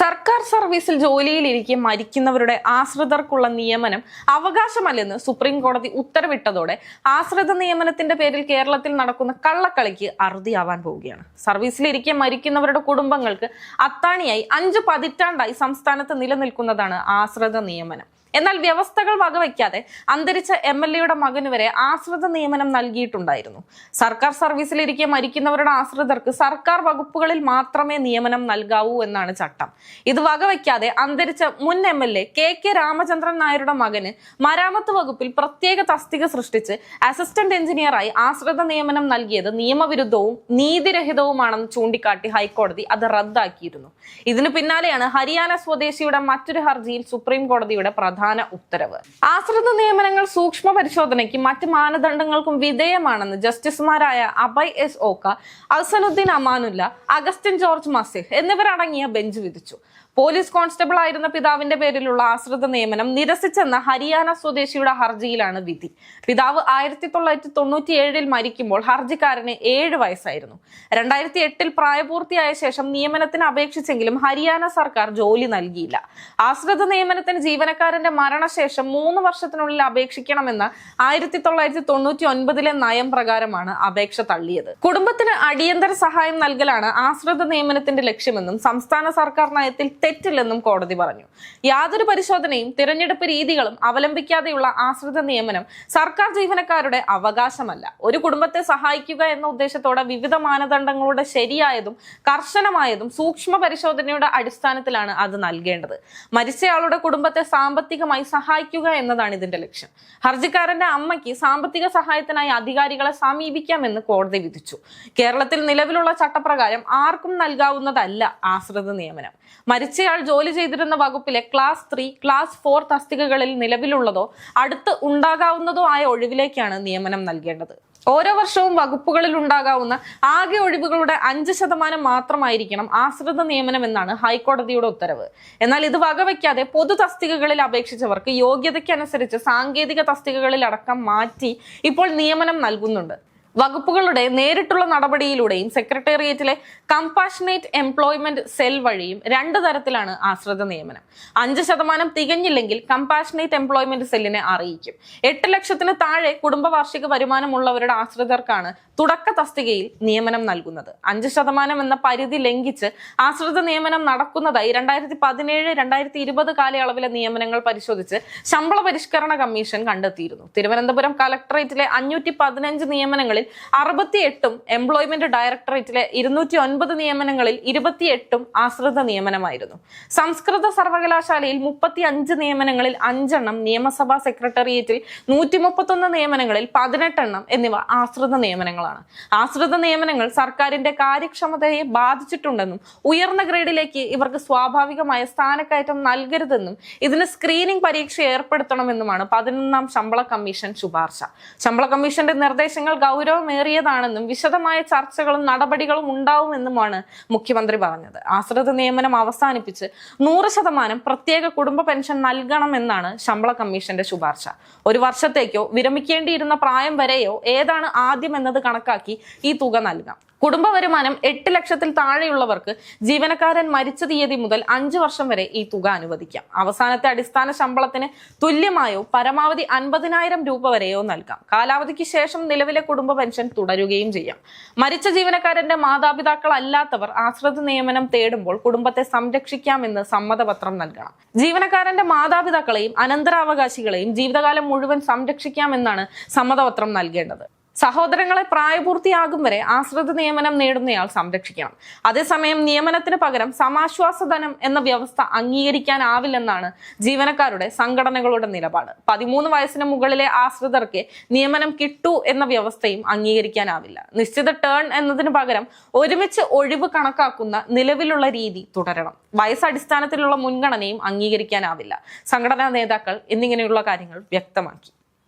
സർക്കാർ സർവീസിൽ ജോലിയിലിരിക്കെ മരിക്കുന്നവരുടെ ആശ്രിതർക്കുള്ള നിയമനം അവകാശമല്ലെന്ന് സുപ്രീം കോടതി ഉത്തരവിട്ടതോടെ ആശ്രിത നിയമനത്തിന്റെ പേരിൽ കേരളത്തിൽ നടക്കുന്ന കള്ളക്കളിക്ക് അറുതിയാവാൻ പോവുകയാണ്. സർവീസിലിരിക്കെ മരിക്കുന്നവരുടെ കുടുംബങ്ങൾക്ക് അത്താണിയായി അഞ്ച് പതിറ്റാണ്ടായി സംസ്ഥാനത്ത് നിലനിൽക്കുന്നതാണ് ആശ്രിത നിയമനം. എന്നാൽ വ്യവസ്ഥകൾ വകവയ്ക്കാതെ അന്തരിച്ച എം എൽ എയുടെ മകന് വരെ ആശ്രിത നിയമനം നൽകിയിട്ടുണ്ടായിരുന്നു. സർക്കാർ സർവീസിലിരിക്കെ മരിക്കുന്നവരുടെ ആശ്രിതർക്ക് സർക്കാർ വകുപ്പുകളിൽ മാത്രമേ നിയമനം നൽകാവൂ എന്നാണ് ചട്ടം. ഇത് വകവയ്ക്കാതെ അന്തരിച്ച മുൻ M L A K K Ramachandran നായരുടെ മകന് മരാമത്ത് വകുപ്പിൽ പ്രത്യേക തസ്തിക സൃഷ്ടിച്ച് അസിസ്റ്റന്റ് എഞ്ചിനീയറായി ആശ്രിത നിയമനം നൽകിയത് നിയമവിരുദ്ധവും നീതിരഹിതവുമാണെന്ന് ചൂണ്ടിക്കാട്ടി ഹൈക്കോടതി അത് റദ്ദാക്കിയിരുന്നു. ഇതിനു പിന്നാലെയാണ് ഹരിയാന സ്വദേശിയുടെ മറ്റൊരു ഹർജിയിൽ സുപ്രീം കോടതിയുടെ പ്രധാന ഉത്തരവ്. ആശ്രിത നിയമനങ്ങൾ സൂക്ഷ്മ പരിശോധനയ്ക്ക് മറ്റ് മാനദണ്ഡങ്ങൾക്കും വിധേയമാണെന്ന് ജസ്റ്റിസുമാരായ Abhay S Oka Ahsanuddin Amanullah Augustine George Masih എന്നിവരടങ്ങിയ ബെഞ്ച് വിധിച്ചു. പോലീസ് കോൺസ്റ്റബിൾ ആയിരുന്ന പിതാവിന്റെ പേരിലുള്ള ആശ്രിത നിയമനം നിരസിച്ചെന്ന ഹരിയാന സ്വദേശിയുടെ ഹർജിയിലാണ് വിധി. പിതാവ് ആയിരത്തി തൊള്ളായിരത്തി തൊണ്ണൂറ്റി ഏഴിൽ മരിക്കുമ്പോൾ ഹർജിക്കാരന് ഏഴ് വയസ്സായിരുന്നു. രണ്ടായിരത്തി എട്ടിൽ പ്രായപൂർത്തിയായ ശേഷം നിയമനത്തിന് അപേക്ഷിച്ചെങ്കിലും ഹരിയാന സർക്കാർ ജോലി നൽകിയില്ല. ആശ്രിത നിയമനത്തിന് ജീവനക്കാരന്റെ മരണശേഷം മൂന്ന് വർഷത്തിനുള്ളിൽ അപേക്ഷിക്കണമെന്ന ആയിരത്തി തൊള്ളായിരത്തി തൊണ്ണൂറ്റി ഒൻപതിലെ നയം പ്രകാരമാണ് അപേക്ഷ തള്ളിയത്. കുടുംബത്തിന് അടിയന്തര സഹായം നൽകലാണ് ആശ്രിത നിയമനത്തിന്റെ ലക്ഷ്യമെന്നും സംസ്ഥാന സർക്കാർ നയത്തിൽ തെറ്റില്ലെന്നും കോടതി പറഞ്ഞു. യാതൊരു പരിശോധനയും തിരഞ്ഞെടുപ്പ് രീതികളും അവലംബിക്കാതെയുള്ള ആശ്രിത നിയമനം സർക്കാർ ജീവനക്കാരുടെ അവകാശമല്ല. ഒരു കുടുംബത്തെ സഹായിക്കുക എന്ന ഉദ്ദേശത്തോടെ വിവിധ മാനദണ്ഡങ്ങളുടെ ശരിയായതും കർശനമായതും സൂക്ഷ്മ പരിശോധനയുടെ അടിസ്ഥാനത്തിലാണ് അത് നൽകേണ്ടത്. മരിച്ചയാളുടെ കുടുംബത്തെ സാമ്പത്തികമായി സഹായിക്കുക എന്നതാണ് ഇതിന്റെ ലക്ഷ്യം. ഹർജിക്കാരന്റെ അമ്മയ്ക്ക് സാമ്പത്തിക സഹായത്തിനായി അധികാരികളെ സമീപിക്കാമെന്ന് കോടതി വിധിച്ചു. കേരളത്തിൽ നിലവിലുള്ള ചട്ടപ്രകാരം ആർക്കും നൽകാവുന്നതല്ല ആശ്രിത നിയമനം. മരിച്ചയാൾ ജോലി ചെയ്തിരുന്ന വകുപ്പിലെ ക്ലാസ് ത്രീ ക്ലാസ് ഫോർ തസ്തികകളിൽ നിലവിലുള്ളതോ അടുത്ത് ഉണ്ടാകാവുന്നതോ ആയ ഒഴിവിലേക്കാണ് നിയമനം നൽകേണ്ടത്. ഓരോ വർഷവും വകുപ്പുകളിൽ ഉണ്ടാകാവുന്ന ആകെ ഒഴിവുകളുടെ അഞ്ച് ശതമാനം മാത്രമായിരിക്കണം ആശ്രിത നിയമനം എന്നാണ് ഹൈക്കോടതിയുടെ ഉത്തരവ്. എന്നാൽ ഇത് വകവയ്ക്കാതെ പൊതു തസ്തികകളിൽ അപേക്ഷിച്ചവർക്ക് യോഗ്യതയ്ക്കനുസരിച്ച് സാങ്കേതിക തസ്തികകളിൽ അടക്കം മാറ്റി ഇപ്പോൾ നിയമനം നൽകുന്നുണ്ട്. വകുപ്പുകളുടെ നേരിട്ടുള്ള നടപടിയിലൂടെയും സെക്രട്ടേറിയറ്റിലെ കമ്പാഷനേറ്റ് എംപ്ലോയ്മെന്റ് സെൽ വഴിയും രണ്ട് തരത്തിലാണ് ആശ്രിത നിയമനം. അഞ്ച് ശതമാനം തികഞ്ഞില്ലെങ്കിൽ കമ്പാഷനേറ്റ് എംപ്ലോയ്മെന്റ് സെല്ലിനെ അറിയിക്കും. എട്ട് ലക്ഷത്തിന് താഴെ കുടുംബ വാർഷിക വരുമാനമുള്ളവരുടെ ആശ്രിതർക്കാണ് തുടക്ക തസ്തികയിൽ നിയമനം നൽകുന്നത്. അഞ്ച് ശതമാനം എന്ന പരിധി ലംഘിച്ച് ആശ്രിത നിയമനം നടക്കുന്നതായി രണ്ടായിരത്തി പതിനേഴ് രണ്ടായിരത്തി ഇരുപത് കാലയളവിലെ നിയമനങ്ങൾ പരിശോധിച്ച് ശമ്പള പരിഷ്കരണ കമ്മീഷൻ കണ്ടെത്തിയിരുന്നു. തിരുവനന്തപുരം കലക്ടറേറ്റിലെ അഞ്ഞൂറ്റി പതിനഞ്ച് നിയമനങ്ങളിൽ അറുപത്തിയെട്ടും എംപ്ലോയ്മെന്റ് ഡയറക്ടറേറ്റിലെ ഇരുന്നൂറ്റി ഒൻപത് നിയമനങ്ങളിൽ ഇരുപത്തിയെട്ടും ആശ്രിത നിയമനമായിരുന്നു. സംസ്കൃത സർവകലാശാലയിൽ മുപ്പത്തി അഞ്ച് നിയമനങ്ങളിൽ അഞ്ചെണ്ണം നിയമസഭാ സെക്രട്ടേറിയറ്റിൽ നൂറ്റി മുപ്പത്തൊന്ന് നിയമനങ്ങളിൽ പതിനെട്ടെണ്ണം എന്നിവ ആശ്രിത നിയമനങ്ങളാണ്. ആശ്രിത നിയമനങ്ങൾ സർക്കാരിന്റെ കാര്യക്ഷമതയെ ബാധിച്ചിട്ടുണ്ടെന്നും ഉയർന്ന ഗ്രേഡിലേക്ക് ഇവർക്ക് സ്വാഭാവികമായ സ്ഥാനക്കയറ്റം നൽകരുതെന്നും ഇതിന് സ്ക്രീനിംഗ് പരീക്ഷ ഏർപ്പെടുത്തണമെന്നുമാണ് പതിനൊന്നാം ശമ്പള കമ്മീഷൻ ശുപാർശ. ശമ്പള കമ്മീഷന്റെ നിർദ്ദേശങ്ങൾ ഗൗരവമേറിയതാണെന്നും വിശദമായ ചർച്ചകളും നടപടികളും ഉണ്ടാവുമെന്നുമാണ് മുഖ്യമന്ത്രി പറഞ്ഞത്. ആശ്രിത നിയമനം അവസാനിപ്പിച്ച് നൂറ് ശതമാനം പ്രത്യേക കുടുംബ പെൻഷൻ നൽകണമെന്നാണ് ശമ്പള കമ്മീഷന്റെ ശുപാർശ. ഒരു വർഷത്തേക്കോ വിരമിക്കേണ്ടിയിരുന്ന പ്രായം വരെയോ ഏതാണ് ആദ്യം എന്നത് കണക്കാക്കി ഈ തുക നൽകാം. കുടുംബ വരുമാനം എട്ട് ലക്ഷത്തിൽ താഴെയുള്ളവർക്ക് ജീവനക്കാരൻ മരിച്ച തീയതി മുതൽ അഞ്ച് വർഷം വരെ ഈ തുക അനുവദിക്കാം. അവസാനത്തെ അടിസ്ഥാന ശമ്പളത്തിന് തുല്യമായോ പരമാവധി അൻപതിനായിരം രൂപ വരെയോ നൽകാം. കാലാവധിക്ക് ശേഷം നിലവിലെ കുടുംബ പെൻഷൻ തുടരുകയും ചെയ്യാം. മരിച്ച ജീവനക്കാരന്റെ മാതാപിതാക്കൾ അല്ലാത്തവർ ആശ്രിത നിയമനം തേടുമ്പോൾ കുടുംബത്തെ സംരക്ഷിക്കാമെന്ന് സമ്മതപത്രം നൽകണം. ജീവനക്കാരന്റെ മാതാപിതാക്കളെയും അനന്തരാവകാശികളെയും ജീവിതകാലം മുഴുവൻ സംരക്ഷിക്കാമെന്നാണ് സമ്മതപത്രം നൽകേണ്ടത്. സഹോദരങ്ങളെ പ്രായപൂർത്തിയാകും വരെ ആശ്രിത നിയമനം നേടുന്നയാൾ സംരക്ഷിക്കണം. അതേസമയം നിയമനത്തിന് പകരം സമാശ്വാസ ധനം എന്ന വ്യവസ്ഥ അംഗീകരിക്കാനാവില്ലെന്നാണ് ജീവനക്കാരുടെ സംഘടനകളുടെ നിലപാട്. പതിമൂന്ന് വയസ്സിന് മുകളിലെ ആശ്രിതർക്ക് നിയമനം കിട്ടു എന്ന വ്യവസ്ഥയും അംഗീകരിക്കാനാവില്ല. നിശ്ചിത ടേൺ എന്നതിന് പകരം ഒരുമിച്ച് ഒഴിവ് കണക്കാക്കുന്ന നിലവിലുള്ള രീതി തുടരണം. വയസ്സടിസ്ഥാനത്തിലുള്ള മുൻഗണനയും അംഗീകരിക്കാനാവില്ല. സംഘടനാ നേതാക്കൾ എന്നിങ്ങനെയുള്ള കാര്യങ്ങൾ വ്യക്തമാക്കി.